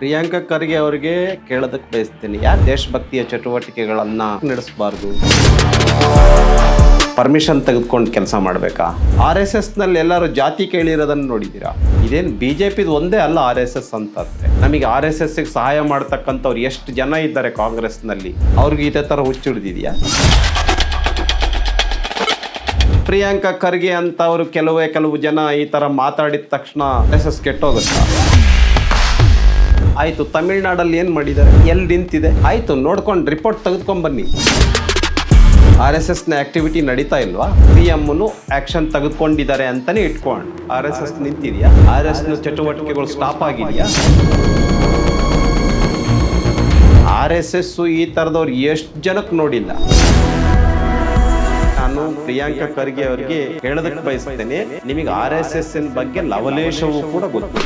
ಪ್ರಿಯಾಂಕಾ ಖರ್ಗೆ ಅವರಿಗೆ ಕೇಳೋದಕ್ಕೆ ಬಯಸ್ತೀನಿ. ಯಾಕೆ ದೇಶಭಕ್ತಿಯ ಚಟುವಟಿಕೆಗಳನ್ನು ನಡೆಸಬಾರ್ದು? ಪರ್ಮಿಷನ್ ತೆಗೆದುಕೊಂಡು ಕೆಲಸ ಮಾಡಬೇಕಾ? ಆರ್ ಎಸ್ ಎಸ್ನಲ್ಲಿ ಎಲ್ಲರೂ ಜಾತಿ ಕೇಳಿರೋದನ್ನ ನೋಡಿದ್ದೀರಾ? ಇದೇನು ಬಿ ಜೆ ಪಿದು ಒಂದೇ ಅಲ್ಲ ಆರ್ ಎಸ್ ಎಸ್ ಅಂತ ನಮಗೆ ಆರ್ ಎಸ್ ಎಸ್ ಸಹಾಯ ಮಾಡ್ತಕ್ಕಂಥವ್ರು ಎಷ್ಟು ಜನ ಇದ್ದಾರೆ ಕಾಂಗ್ರೆಸ್ನಲ್ಲಿ? ಅವ್ರಿಗೆ ಇದೇ ಥರ ಹುಚ್ಚಿಡ್ದಿದೆಯಾ ಪ್ರಿಯಾಂಕಾ ಖರ್ಗೆ ಅಂತವರು ಕೆಲವೇ ಕೆಲವು ಜನ ಈ ತರ ಮಾತಾಡಿದ ತಕ್ಷಣ ಎಸ್ ಎಸ್ ಕೆಟ್ಟೋಗುತ್ತಾ? ಆಯ್ತು, ತಮಿಳ್ನಾಡಲ್ಲಿ ಏನ್ ಮಾಡಿದ್ದಾರೆ? ಎಲ್ಲಿ ನಿಂತಿದೆ? ಆಯ್ತು, ನೋಡ್ಕೊಂಡು ರಿಪೋರ್ಟ್ ತೆಗೆದುಕೊಂಡ್ ಬನ್ನಿ. ಆರ್ ಎಸ್ ಎಸ್ನ ಆಕ್ಟಿವಿಟಿ ನಡೀತಾ ಇಲ್ವಾ? ಪಿ ಎಮ್ನು ಆಕ್ಷನ್ ತೆಗೆದುಕೊಂಡಿದ್ದಾರೆ ಅಂತಾನೆ ಇಟ್ಕೊಂಡು. ಆರ್ ಎಸ್ ಎಸ್ ನಿಂತಿದ್ಯಾ? ಆರ್ನ ಚಟುವಟಿಕೆಗಳು ಸ್ಟಾಪ್ ಆಗಿದೆಯಾ? ಆರ್ ಎಸ್ ಎಸ್ ಈ ತರದವ್ರು ಎಷ್ಟು ಜನಕ್ಕೆ ನೋಡಿಲ್ಲ? ನಾನು ಪ್ರಿಯಾಂಕಾ ಖರ್ಗೆ ಅವರಿಗೆ ಹೇಳೋದಕ್ಕೆ ಬಯಸ್ತೇನೆ, ನಿಮಗೆ ಆರ್ ಎಸ್ ಎಸ್ ಬಗ್ಗೆ ಲವಲೇಶವೂ ಕೂಡ ಗೊತ್ತು.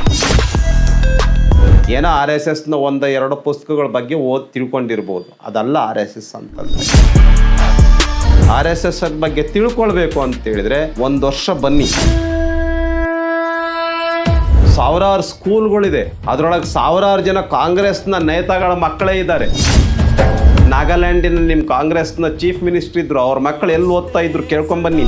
ಏನೋ ಆರ್ ಎಸ್ ಎಸ್ನ ಒಂದು ಎರಡು ಪುಸ್ತಕಗಳ ಬಗ್ಗೆ ಓದಿ ತಿಳ್ಕೊಂಡಿರ್ಬೋದು. ಅದಲ್ಲ ಆರ್ ಎಸ್ ಎಸ್ ಅಂತಂದ್ರೆ. ಆರ್ ಎಸ್ ಎಸ್ ಬಗ್ಗೆ ತಿಳ್ಕೊಳ್ಬೇಕು ಅಂತೇಳಿದ್ರೆ ಒಂದು ವರ್ಷ ಬನ್ನಿ. ಸಾವಿರಾರು ಸ್ಕೂಲ್ಗಳಿದೆ. ಅದರೊಳಗೆ ಸಾವಿರಾರು ಜನ ಕಾಂಗ್ರೆಸ್ನ ನೇತಾಗಳ ಮಕ್ಕಳೇ ಇದ್ದಾರೆ. ನಾಗಾಲ್ಯಾಂಡಿನ ನಿಮ್ಮ ಕಾಂಗ್ರೆಸ್ನ ಚೀಫ್ ಮಿನಿಸ್ಟರ್ ಇದ್ರು, ಅವ್ರ ಮಕ್ಕಳು ಎಲ್ಲಿ ಓದ್ತಾ ಇದ್ರು ಕೇಳ್ಕೊಂಬನ್ನಿ